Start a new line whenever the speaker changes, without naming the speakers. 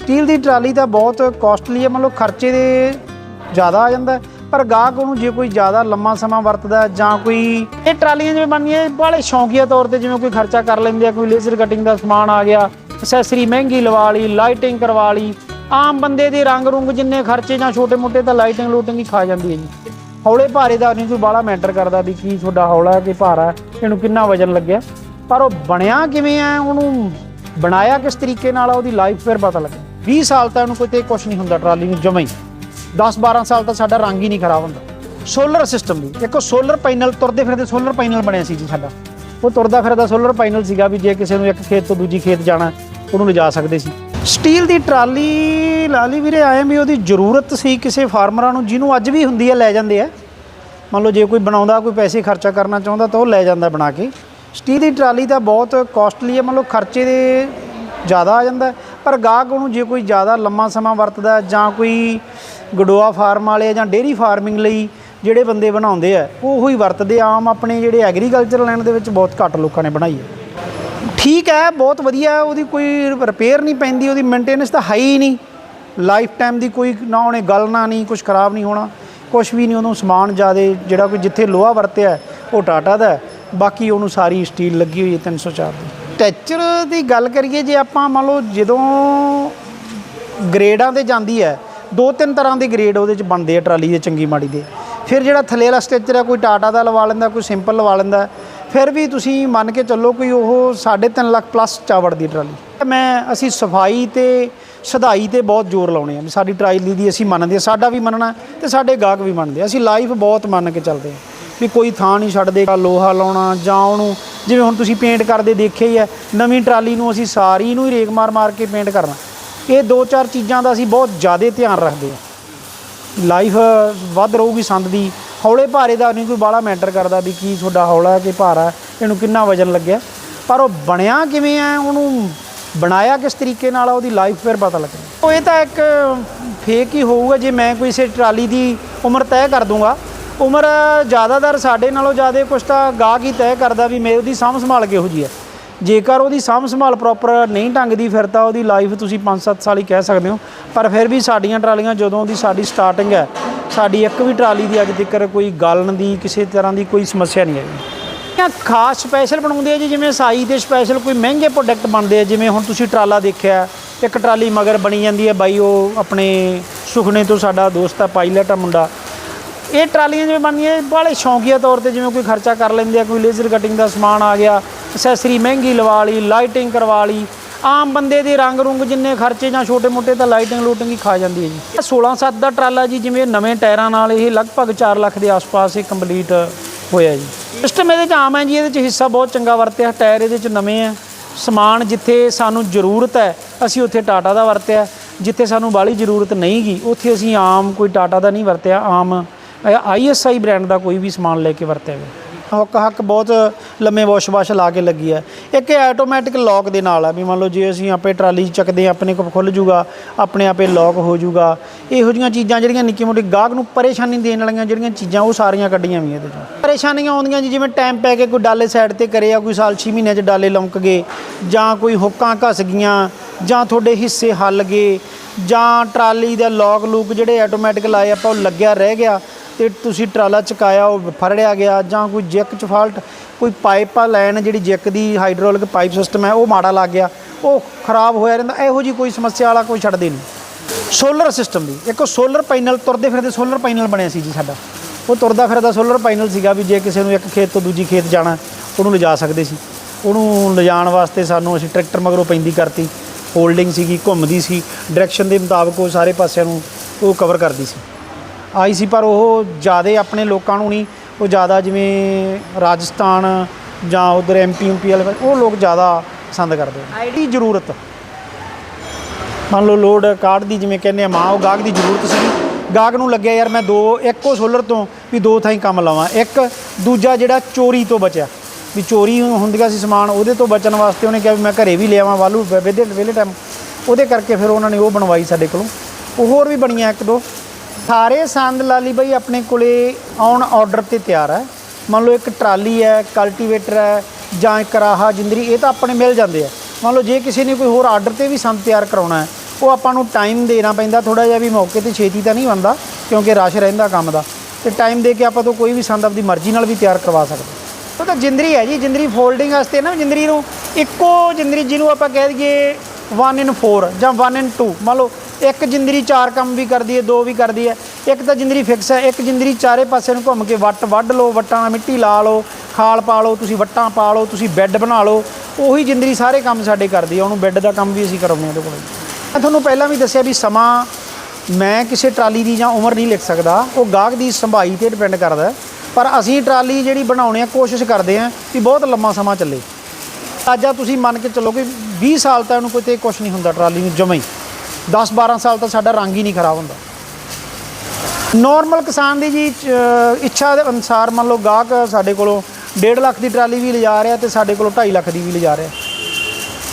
Steel ਦੀ trolley ਤਾਂ ਬਹੁਤ costly ਹੈ ਮਤਲਬ ਖਰਚੇ ਦੇ ਜ਼ਿਆਦਾ ਆ ਜਾਂਦਾ ਪਰ ਗਾਹਕ ਉਹਨੂੰ ਜੇ ਕੋਈ ਜ਼ਿਆਦਾ ਲੰਮਾ ਸਮਾਂ ਵਰਤਦਾ ਜਾਂ ਕੋਈ ਇਹ ਟਰਾਲੀਆਂ ਜਿਵੇਂ ਬਣਦੀਆਂ ਇਹ ਬਾਹਲੇ ਸ਼ੌਂਕੀਆ ਤੌਰ ਤੇ ਜਿਵੇਂ ਕੋਈ ਖਰਚਾ ਕਰ ਲੈਂਦੇ ਆ ਕੋਈ ਲੇਜ਼ਰ ਕਟਿੰਗ ਦਾ ਸਮਾਨ ਆ ਗਿਆ ਅਸੈਸਰੀ ਮਹਿੰਗੀ ਲਵਾ ਲਈ ਲਾਈਟਿੰਗ ਕਰਵਾ ਲਈ ਆਮ ਬੰਦੇ ਦੇ ਰੰਗ ਰੁੰਗ ਜਿੰਨੇ ਖਰਚੇ ਜਾਂ ਛੋਟੇ ਮੋਟੇ ਤਾਂ ਲਾਈਟਿੰਗ ਲੂਟਿੰਗ ਹੀ ਖਾ ਜਾਂਦੀ ਹੈ ਜੀ। ਹੌਲੇ ਭਾਰੇ ਦਾ ਨਹੀਂ ਕੋਈ ਬਾਹਲਾ ਮੈਟਰ ਕਰਦਾ ਵੀ ਕੀ ਤੁਹਾਡਾ ਹੌਲਾ ਕਿ ਭਾਰਾ ਇਹਨੂੰ ਕਿੰਨਾ ਵਜਨ ਲੱਗਿਆ। ਪਰ ਉਹ ਬਣਿਆ ਕਿਵੇਂ ਹੈ ਉਹਨੂੰ ਬਣਾਇਆ ਕਿਸ ਤਰੀਕੇ ਨਾਲ ਆ, ਉਹਦੀ ਲਾਈਫ ਫਿਰ ਪਤਾ ਲੱਗਿਆ। 20 ਸਾਲ ਤਾਂ ਉਹਨੂੰ ਕੋਈ ਤੇ ਕੁਝ ਨਹੀਂ ਹੁੰਦਾ, ਟਰਾਲੀ ਨੂੰ ਜਮਾਂ ਹੀ। 10 12 ਸਾਲ ਤਾਂ ਸਾਡਾ ਰੰਗ ਹੀ ਨਹੀਂ ਖਰਾਬ ਹੁੰਦਾ। ਸੋਲਰ ਸਿਸਟਮ ਵੀ ਇੱਕ ਸੋਲਰ ਪੈਨਲ ਤੁਰਦੇ ਫਿਰਦੇ ਸੋਲਰ ਪੈਨਲ ਬਣਿਆ ਸੀ ਜੀ ਸਾਡਾ। ਉਹ ਤੁਰਦਾ ਫਿਰਦਾ ਸੋਲਰ ਪੈਨਲ ਸੀਗਾ ਵੀ ਜੇ ਕਿਸੇ ਨੂੰ ਇੱਕ ਖੇਤ ਤੋਂ ਦੂਜੀ ਖੇਤ ਜਾਣਾ, ਉਹਨੂੰ ਲਿਜਾ ਸਕਦੇ ਸੀ। ਸਟੀਲ ਦੀ ਟਰਾਲੀ ਲਾਲੀ ਵੀਰੇ ਆਏ ਵੀ ਉਹਦੀ ਜ਼ਰੂਰਤ ਸੀ ਕਿਸੇ ਫਾਰਮਰਾਂ ਨੂੰ, ਜਿਹਨੂੰ ਅੱਜ ਵੀ ਹੁੰਦੀ ਹੈ, ਲੈ ਜਾਂਦੇ ਆ। ਮੰਨ ਲਓ ਜੇ ਕੋਈ ਬਣਾਉਂਦਾ, ਕੋਈ ਪੈਸੇ ਖਰਚਾ ਕਰਨਾ ਚਾਹੁੰਦਾ, ਤਾਂ ਉਹ ਲੈ ਜਾਂਦਾ ਬਣਾ ਕੇ। ਸਟੀਲ ਦੀ ਟਰਾਲੀ ਤਾਂ ਬਹੁਤ ਕਾਸਟਲੀ ਹੈ, ਮੰਨ ਲਓ ਖਰਚੇ ਦੇ ਜ਼ਿਆਦਾ ਆ ਜਾਂਦਾ। ਪਰ ਗਾਹਕ ਉਹਨੂੰ ਜੇ ਕੋਈ ਜ਼ਿਆਦਾ ਲੰਮਾ ਸਮਾਂ ਵਰਤਦਾ ਜਾਂ ਕੋਈ ਗਡੋਆ ਫਾਰਮ ਵਾਲੇ ਜਾਂ ਡੇਅਰੀ ਫਾਰਮਿੰਗ ਲਈ ਜਿਹੜੇ ਬੰਦੇ ਬਣਾਉਂਦੇ ਆ, ਉਹ ਹੀ ਵਰਤਦੇ ਆਮ ਆਪਣੇ ਜਿਹੜੇ ਐਗਰੀਕਲਚਰ ਲੈਣ ਦੇ ਵਿੱਚ ਬਹੁਤ ਘੱਟ ਲੋਕਾਂ ਨੇ ਬਣਾਈ ਹੈ। ਠੀਕ ਹੈ, ਬਹੁਤ ਵਧੀਆ ਉਹਦੀ ਕੋਈ ਰਿਪੇਅਰ ਨਹੀਂ ਪੈਂਦੀ, ਉਹਦੀ ਮੇਨਟੇਨੈਂਸ ਤਾਂ ਹੈ ਹੀ ਨਹੀਂ। ਲਾਈਫ ਟਾਈਮ ਦੀ ਕੋਈ ਨਾ ਉਹਨੇ ਗਲਣਾ ਨਹੀਂ ਕੁਝ ਖਰਾਬ ਨਹੀਂ ਹੋਣਾ ਕੁਝ ਵੀ ਨਹੀਂ, ਉਹਨੂੰ ਸਮਾਨ ਜ਼ਿਆਦੇ ਜਿਹੜਾ ਕੋਈ ਜਿੱਥੇ ਲੋਹਾ ਵਰਤਿਆ, ਉਹ ਟਾਟਾ ਦਾ ਬਾਕੀ ਉਹਨੂੰ ਸਾਰੀ ਸਟੀਲ ਲੱਗੀ ਹੋਈ ਹੈ 304 ਦੀ। ਟੈਚਰ ਦੀ ਗੱਲ ਕਰੀਏ, ਜੇ ਆਪਾਂ ਮੰਨ ਲਓ ਜਦੋਂ ਗ੍ਰੇਡਾਂ ਤੇ ਜਾਂਦੀ ਹੈ, ਦੋ ਤਿੰਨ ਤਰ੍ਹਾਂ ਦੇ ਗ੍ਰੇਡ ਉਹਦੇ ਚ ਬਣਦੇ ਆ ਟਰਾਲੀ ਦੇ ਚੰਗੀ ਮਾੜੀ ਦੇ। ਫਿਰ ਜਿਹੜਾ ਥੱਲੇ ਵਾਲਾ ਸਟ੍ਰਕਚਰ ਹੈ ਕੋਈ ਟਾਟਾ ਦਾ ਲਵਾ ਲੈਂਦਾ, ਕੋਈ ਸਿੰਪਲ ਲਵਾ ਲੈਂਦਾ, ਫਿਰ ਵੀ ਤੁਸੀਂ ਮੰਨ ਕੇ ਚੱਲੋ ਕੋਈ ਉਹ 3.5 ਲੱਖ ਪਲੱਸ ਚਾਵੜ ਦੀ ਟਰਾਲੀ। ਮੈਂ, ਅਸੀਂ ਸਫ਼ਾਈ ਤੇ ਸਧਾਈ ਤੇ ਬਹੁਤ ਜ਼ੋਰ ਲਾਉਣੇ ਆ ਸਾਡੀ ਟਰਾਲੀ ਦੀ ਅਸੀਂ ਮੰਨਦੇ ਆ, ਸਾਡਾ ਵੀ ਮੰਨਣਾ ਤੇ ਸਾਡੇ ਗਾਹਕ ਵੀ ਮੰਨਦੇ ਅਸੀਂ ਲਾਈਫ ਬਹੁਤ ਮੰਨ ਕੇ ਚੱਲਦੇ ਆ ਵੀ ਕੋਈ ਥਾਂ ਨਹੀਂ ਛੱਡਦੇ, ਲੋਹਾ ਲਾਉਣਾ ਜਾਂ ਉਹਨੂੰ ਜਿਵੇਂ ਹੁਣ ਤੁਸੀਂ ਪੇਂਟ ਕਰਦੇ ਦੇਖਿਆ ਹੀ ਹੈ, ਨਵੀਂ ਟਰਾਲੀ ਨੂੰ ਅਸੀਂ ਸਾਰੀ ਨੂੰ ਹੀ ਰੇਕ ਮਾਰ ਮਾਰ ਕੇ ਪੇਂਟ ਕਰਨਾ। ਇਹ ਦੋ ਚਾਰ ਚੀਜ਼ਾਂ ਦਾ ਅਸੀਂ ਬਹੁਤ ਜ਼ਿਆਦਾ ਧਿਆਨ ਰੱਖਦੇ ਹਾਂ। ਲਾਈਫ ਵੱਧ ਰਹੂਗੀ ਸੰਦ ਦੀ। ਹੌਲੇ ਭਾਰੇ ਦਾ ਨਹੀਂ, ਕੋਈ ਬਾਹਲਾ ਮੈਟਰ ਕਰਦਾ ਵੀ ਕੀ ਤੁਹਾਡਾ ਹੌਲਾ ਕਿ ਭਾਰਾ, ਇਹਨੂੰ ਕਿੰਨਾ ਵਜਨ ਲੱਗਿਆ। ਪਰ ਉਹ ਬਣਿਆ ਕਿਵੇਂ ਹੈ, ਉਹਨੂੰ ਬਣਾਇਆ ਕਿਸ ਤਰੀਕੇ ਨਾਲ ਉਹਦੀ ਲਾਈਫ ਫਿਰ ਪਤਾ ਲੱਗਦਾ ਉਹ ਇਹ ਤਾਂ ਇੱਕ ਫੇਕ ਹੀ ਹੋਊਗਾ, ਜੇ ਮੈਂ ਕੋਈ ਸੇ ਟਰਾਲੀ ਦੀ ਉਮਰ ਤੈਅ ਕਰ ਦੂੰਗਾ ਉਮਰ ਜ਼ਿਆਦਾਤਰ ਸਾਡੇ ਨਾਲੋਂ ਜ਼ਿਆਦਾ ਕੁਛ ਤਾਂ ਗਾਹਕ ਹੀ ਤੈਅ ਕਰਦਾ ਵੀ ਮੇਰੀ ਉਹਦੀ ਸਾਂਭ ਸੰਭਾਲ ਕਿਹੋ ਜੀ ਹੈ। ਜੇਕਰ ਉਹਦੀ ਸਾਂਭ ਸੰਭਾਲ ਪ੍ਰੋਪਰ ਨਹੀਂ ਢੰਗ ਦੀ ਫਿਰ ਤਾਂ ਉਹਦੀ ਲਾਈਫ ਤੁਸੀਂ 5-7 ਸਾਲ ਹੀ ਕਹਿ ਸਕਦੇ ਹੋ। ਪਰ ਫਿਰ ਵੀ ਸਾਡੀਆਂ ਟਰਾਲੀਆਂ ਜਦੋਂ ਦੀ ਸਾਡੀ ਸਟਾਰਟਿੰਗ ਹੈ, ਸਾਡੀ ਇੱਕ ਵੀ ਟਰਾਲੀ ਦੀ ਅੱਜ ਤੱਕ ਕੋਈ ਗਲਣ ਦੀ, ਕਿਸੇ ਤਰ੍ਹਾਂ ਦੀ ਕੋਈ ਸਮੱਸਿਆ ਨਹੀਂ ਆਈ ਜਾਂ ਖਾਸ ਸਪੈਸ਼ਲ ਬਣਾਉਂਦੇ ਆ ਜੀ, ਜਿਵੇਂ ਸਾਈ ਦੇ ਸਪੈਸ਼ਲ ਕੋਈ ਮਹਿੰਗੇ ਪ੍ਰੋਡਕਟ ਬਣਦੇ ਆ, ਜਿਵੇਂ ਹੁਣ ਤੁਸੀਂ ਟਰਾਲਾ ਦੇਖਿਆ, ਇੱਕ ਟਰਾਲੀ ਮਗਰ ਬਣੀ ਜਾਂਦੀ ਹੈ, ਬਾਈ ਉਹ ਆਪਣੇ ਸੁਖਨੇ ਤੋਂ ਸਾਡਾ ਦੋਸਤ ਆ ਪਾਇਲਟ ਆ ਮੁੰਡਾ ਇਹ ਟਰਾਲੀਆਂ ਜਿਵੇਂ ਬਣਦੀਆਂ, ਇਹ ਬਾਹਲੇ ਸ਼ੌਂਕੀਆ ਤੌਰ ਤੇ, ਜਿਵੇਂ ਕੋਈ ਖਰਚਾ ਕਰ ਲੈਂਦੇ ਆ, ਕੋਈ ਲੇਜ਼ਰ ਕਟਿੰਗ ਦਾ ਸਮਾਨ ਆ ਗਿਆ ਅਸੈਸਰੀ ਮਹਿੰਗੀ ਲਵਾ ਲਈ ਲਾਈਟਿੰਗ ਕਰਵਾ ਲਈ, ਆਮ ਬੰਦੇ ਦੇ ਰੰਗ ਰੁੰਗ ਜਿੰਨੇ ਖਰਚੇ ਜਾਂ ਛੋਟੇ ਮੋਟੇ ਤਾਂ ਲਾਈਟਿੰਗ ਲੂਟਿੰਗ ਹੀ ਖਾ ਜਾਂਦੀ ਹੈ ਜੀ। ਇਹ 16 7 ਦਾ ਟਰਾਲਾ ਜੀ, ਜਿਵੇਂ ਨਵੇਂ ਟਾਇਰਾਂ ਨਾਲ ਇਹ ਲਗਭਗ 4 ਲੱਖ ਦੇ ਆਸ-ਪਾਸ ਇਹ ਕੰਪਲੀਟ ਹੋਇਆ ਜੀ। ਸਿਸਟਮ ਇਹਦੇ ਚ ਆਮ ਹੈ ਜੀ, ਇਹਦੇ ਚ ਹਿੱਸਾ ਬਹੁਤ ਚੰਗਾ ਵਰਤਿਆ, ਟਾਇਰ ਇਹਦੇ ਚ ਨਵੇਂ ਆ। ਸਮਾਨ ਜਿੱਥੇ ਸਾਨੂੰ ਜ਼ਰੂਰਤ ਹੈ, ਅਸੀਂ ਉੱਥੇ ਟਾਟਾ ਦਾ ਵਰਤਿਆ, ਜਿੱਥੇ ਸਾਨੂੰ ਬਾਹਲੀ ਜ਼ਰੂਰਤ ਨਹੀਂ ਗਈ ਉੱਥੇ ਅਸੀਂ ਆਮ ਕੋਈ ਟਾਟਾ ਦਾ ਨਹੀਂ ਵਰਤਿਆ, ਆਮ ਆਈਐਸਆਈ ਬ੍ਰਾਂਡ ਦਾ ਕੋਈ ਵੀ ਸਮਾਨ ਲੈ ਕੇ ਵਰਤਿਆ ਗਿਆ ਹੁੱਕ, ਹੱਕ ਬਹੁਤ ਲੰਮੇ ਵਾਸ਼ ਵਾਸ਼ ਲਾ ਕੇ ਲੱਗੀ ਹੈ। ਇੱਕ ਇਹ ਆਟੋਮੈਟਿਕ ਲੌਕ ਦੇ ਨਾਲ ਆ ਵੀ ਮੰਨ ਲਓ ਜੇ ਅਸੀਂ ਆਪੇ ਟਰਾਲੀ 'ਚ ਚੱਕਦੇ ਹਾਂ, ਆਪਣੇ ਕੋਲ ਖੁੱਲ ਜੂਗਾ, ਆਪਣੇ ਆਪੇ ਲੌਕ ਹੋ ਜੂਗਾ। ਇਹੋ ਜਿਹੀਆਂ ਚੀਜ਼ਾਂ ਜਿਹੜੀਆਂ ਨਿੱਕੀ ਮੋਟੀ ਗਾਹਕ ਨੂੰ ਪਰੇਸ਼ਾਨੀ ਦੇਣ ਵਾਲੀਆਂ ਜਿਹੜੀਆਂ ਚੀਜ਼ਾਂ ਉਹ ਸਾਰੀਆਂ ਕੱਢੀਆਂ ਵੀ ਇਹਦੇ 'ਚੋਂ। ਪਰੇਸ਼ਾਨੀਆਂ ਆਉਂਦੀਆਂ ਜੀ, ਜਿਵੇਂ ਟਾਈਮ ਪੈ ਕੇ ਕੋਈ ਡਾਲੇ ਸਾਈਡ ਤੇ ਕਰੇ ਆ ਕੋਈ ਸਾਲ 6 ਮਹੀਨਿਆਂ 'ਚ ਡਾਲੇ ਲੌਂਕ ਗਏ, ਜਾਂ ਕੋਈ ਹੁੱਕਾਂ ਘਸ ਗਈਆਂ, ਜਾਂ ਤੁਹਾਡੇ ਹਿੱਸੇ ਹੱਲ ਗਏ, ਜਾਂ ਟਰਾਲੀ ਦਾ ਲੌਕ ਲੂਕ ਜਿਹੜੇ ਆਟੋਮੈਟਿਕ ਲਾਏ, ਆਪਾਂ ਉਹ ਲੱਗਿਆ ਰਹਿ ਗਿਆ ਤੇ ਤੁਸੀਂ ਟਰਾਲਾ ਚਕਾਇਆ, ਉਹ ਫੜੜਿਆ ਗਿਆ ਜਾਂ ਕੋਈ ਜੈਕ ਚ ਫਾਲਟ ਕੋਈ ਪਾਈਪ ਆ ਲੈਣ ਜਿਹੜੀ ਜੈਕ ਦੀ ਹਾਈਡ੍ਰੋਲਿਕ ਪਾਈਪ ਸਿਸਟਮ ਹੈ, ਉਹ ਮਾੜਾ ਲੱਗ ਗਿਆ। ਉਹ ਖਰਾਬ ਹੋਇਆ ਰਹਿੰਦਾ, ਇਹੋ ਜੀ ਕੋਈ ਸਮੱਸਿਆ ਵਾਲਾ ਕੋਈ ਛੱਡਦੇ ਨਹੀਂ। ਸੋਲਰ ਸਿਸਟਮ ਵੀ ਇੱਕ ਸੋਲਰ ਪੈਨਲ ਤੁਰਦੇ ਫਿਰਦੇ ਸੋਲਰ ਪੈਨਲ ਬਣਿਆ ਸੀ ਜੀ ਸਾਡਾ। ਉਹ ਤੁਰਦਾ ਫਿਰਦਾ ਸੋਲਰ ਪੈਨਲ ਸੀਗਾ ਵੀ ਜੇ ਕਿਸੇ ਨੂੰ ਇੱਕ ਖੇਤ ਤੋਂ ਦੂਜੀ ਖੇਤ ਜਾਣਾ, ਉਹਨੂੰ ਲਿਜਾ ਸਕਦੇ ਸੀ। ਉਹਨੂੰ ਲਿਜਾਣ ਵਾਸਤੇ ਸਾਨੂੰ ਅਸੀਂ ਟਰੈਕਟਰ ਮਗਰੋਂ ਪੈਂਦੀ ਕਰਤੀ। ਹੋਲਡਿੰਗ ਸੀਗੀ, ਘੁੰਮਦੀ ਸੀ। ਡਾਇਰੈਕਸ਼ਨ ਦੇ ਮੁਤਾਬਕ ਉਹ ਸਾਰੇ ਪਾਸਿਆਂ ਨੂੰ ਉਹ ਕਵਰ ਕਰਦੀ ਸੀ। ਆਈ ਸੀ ਪਰ ਉਹ ਜਿਆਦੇ ਆਪਣੇ ਲੋਕਾਂ ਨੂੰ ਨਹੀਂ ਉਹ ਜ਼ਿਆਦਾ ਜਿਵੇਂ ਰਾਜਸਥਾਨ ਜਾਂ ਉਧਰ ਐਮਪੀ ਯੂਪੀ ਵਾਲੇ ਉਹ ਲੋਕ ਜ਼ਿਆਦਾ ਪਸੰਦ ਕਰਦੇ ਆਈਡੀ ਜ਼ਰੂਰਤ। ਮੰਨ ਲਓ ਲੋਡ ਕਾਰਡ ਦੀ ਜਿਵੇਂ ਕਹਿੰਦੇ ਆ ਮਾਂ ਉਹ ਗਾਹਕ ਦੀ ਜ਼ਰੂਰਤ ਸੀ ਗਾਹਕ ਨੂੰ ਲੱਗਿਆ ਯਾਰ ਮੈਂ ਦੋ ਇੱਕੋ ਸੋਲਰ ਤੋਂ ਵੀ ਦੋ ਥਾਈਂ ਕੰਮ ਲਾਵਾਂ ਇੱਕ ਦੂਜਾ ਜਿਹੜਾ ਚੋਰੀ ਤੋਂ ਬਚਿਆ। ਵੀ ਚੋਰੀ ਹੁੰਦੀਆਂ ਸੀ ਸਮਾਨ ਉਹਦੇ ਤੋਂ ਬਚਣ ਵਾਸਤੇ ਉਹਨੇ ਕਿਹਾ ਵੀ ਮੈਂ ਘਰੇ ਵੀ ਲਿਆਵਾਂ ਵਾਲੂ ਵੇਲੇ ਵੇਲੇ ਟਾਈਮ ਉਹਦੇ ਕਰਕੇ ਫਿਰ ਉਹਨਾਂ ਨੇ ਉਹ ਬਣਵਾਈ ਸਾਡੇ ਕੋਲੋਂ। ਉਹ ਹੋਰ ਵੀ ਬਣੀਆਂ ਇੱਕ ਦੋ। ਸਾਰੇ ਸੰਦ ਲਾਲੀ ਬਾਈ ਆਪਣੇ ਕੋਲੇ ਔਨ ਆਰਡਰ ਤੇ ਤਿਆਰ ਹੈ ਮੰਨ ਲਓ ਇੱਕ ਟਰਾਲੀ ਹੈ ਕਲਟੀਵੇਟਰ ਹੈ ਜਾਂ ਇੱਕ ਰਾਹਾ ਜਿੰਦਰੀ, ਇਹ ਤਾਂ ਆਪਣੇ ਮਿਲ ਜਾਂਦੇ ਆ। ਮੰਨ ਲਓ ਜੇ ਕਿਸੇ ਨੇ ਕੋਈ ਹੋਰ ਆਰਡਰ ਤੇ ਵੀ ਸੰਦ ਤਿਆਰ ਕਰਾਉਣਾ ਹੈ, ਉਹ ਆਪਾਂ ਨੂੰ ਟਾਈਮ ਦੇਣਾ ਪੈਂਦਾ ਥੋੜਾ ਜਿਹਾ ਵੀ ਮੌਕੇ ਤੇ ਛੇਤੀ ਤਾਂ ਨਹੀਂ ਬਣਦਾ, ਕਿਉਂਕਿ ਰਸ਼ ਰਹਿੰਦਾ ਕੰਮ ਦਾ। ਤੇ ਟਾਈਮ ਦੇ ਕੇ ਆਪਾਂ ਤੋਂ ਕੋਈ ਵੀ ਸੰਦ ਆਪਦੀ ਮਰਜ਼ੀ ਨਾਲ ਵੀ ਤਿਆਰ ਕਰਵਾ ਸਕਦੇ ਉਹ ਤਾਂ ਜਿੰਦਰੀ ਹੈ ਜੀ, ਜਿੰਦਰੀ ਫੋਲਡਿੰਗ ਵਾਸਤੇ ਨਾ ਜਿੰਦਰੀ ਨੂੰ ਇੱਕੋ ਜਿੰਦਰੀ ਜਿਹਨੂੰ ਆਪਾਂ ਕਹਿ ਦਈਏ 1 ਇਨ 4 ਜਾਂ 1 ਇਨ 2 ਮੰਨ ਲਓ ਇੱਕ ਜਿੰਦਰੀ ਚਾਰ ਕੰਮ ਵੀ ਕਰਦੀ ਹੈ, ਦੋ ਵੀ ਕਰਦੀ ਹੈ। ਇੱਕ ਤਾਂ ਜਿੰਦਰੀ ਫਿਕਸ ਹੈ, ਇੱਕ ਜਿੰਦਰੀ ਚਾਰੇ ਪਾਸੇ ਨੂੰ ਘੁੰਮ ਕੇ ਵੱਟ ਵੱਢ ਲਓ, ਵੱਟਾਂ ਨਾਲ ਮਿੱਟੀ ਲਾ ਲਓ, ਖਾਲ ਪਾ ਲਓ, ਤੁਸੀਂ ਵੱਟਾਂ ਪਾ ਲਓ, ਤੁਸੀਂ ਬੈੱਡ ਬਣਾ ਲਓ, ਉਹੀ ਜਿੰਦਰੀ ਸਾਰੇ ਕੰਮ ਸਾਡੇ ਕਰਦੀ ਹੈ। ਉਹਨੂੰ ਬੈੱਡ ਦਾ ਕੰਮ ਵੀ ਅਸੀਂ ਕਰਾਉਂਦੇ ਹਾਂ ਉਹਦੇ ਕੋਲ। ਮੈਂ ਤੁਹਾਨੂੰ ਪਹਿਲਾਂ ਵੀ ਦੱਸਿਆ ਵੀ ਸਮਾਂ ਮੈਂ ਕਿਸੇ ਟਰਾਲੀ ਦੀ ਜਾਂ ਉਮਰ ਨਹੀਂ ਲਿਖ ਸਕਦਾ। ਉਹ ਗਾਹਕ ਦੀ ਸੰਭਾਈ ਤੇ ਡਿਪੈਂਡ ਕਰਦਾ ਪਰ ਅਸੀਂ ਟਰਾਲੀ ਜਿਹੜੀ ਬਣਾਉਣੇ ਆ, ਕੋਸ਼ਿਸ਼ ਕਰਦੇ ਆ ਵੀ ਬਹੁਤ ਲੰਮਾ ਸਮਾਂ ਚੱਲੇ। ਅੱਜ ਆ ਤੁਸੀਂ ਮੰਨ ਕੇ ਚੱਲੋ ਕਿ 20 ਸਾਲ ਤਾਂ ਇਹਨੂੰ ਕਿਤੇ ਕੁਝ ਨਹੀਂ ਹੁੰਦਾ ਟਰਾਲੀ ਨੂੰ ਜਮਾਂ ਹੀ। 10 12 ਸਾਲ ਤਾਂ ਸਾਡਾ ਰੰਗ ਹੀ ਨਹੀਂ ਖਰਾਬ ਹੁੰਦਾ। ਨਾਰਮਲ ਕਿਸਾਨ ਦੀ ਜੀ ਇੱਛਾ ਦੇ ਅਨੁਸਾਰ ਮੰਨ ਲਓ ਗਾਹਕ ਸਾਡੇ ਕੋਲੋਂ 1.5 ਲੱਖ ਦੀ ਟਰਾਲੀ ਵੀ ਲਿਜਾ ਰਿਹਾ ਤੇ ਸਾਡੇ ਕੋਲੋਂ 2.5 ਲੱਖ ਦੀ ਵੀ ਲਿਜਾ ਰਿਹਾ।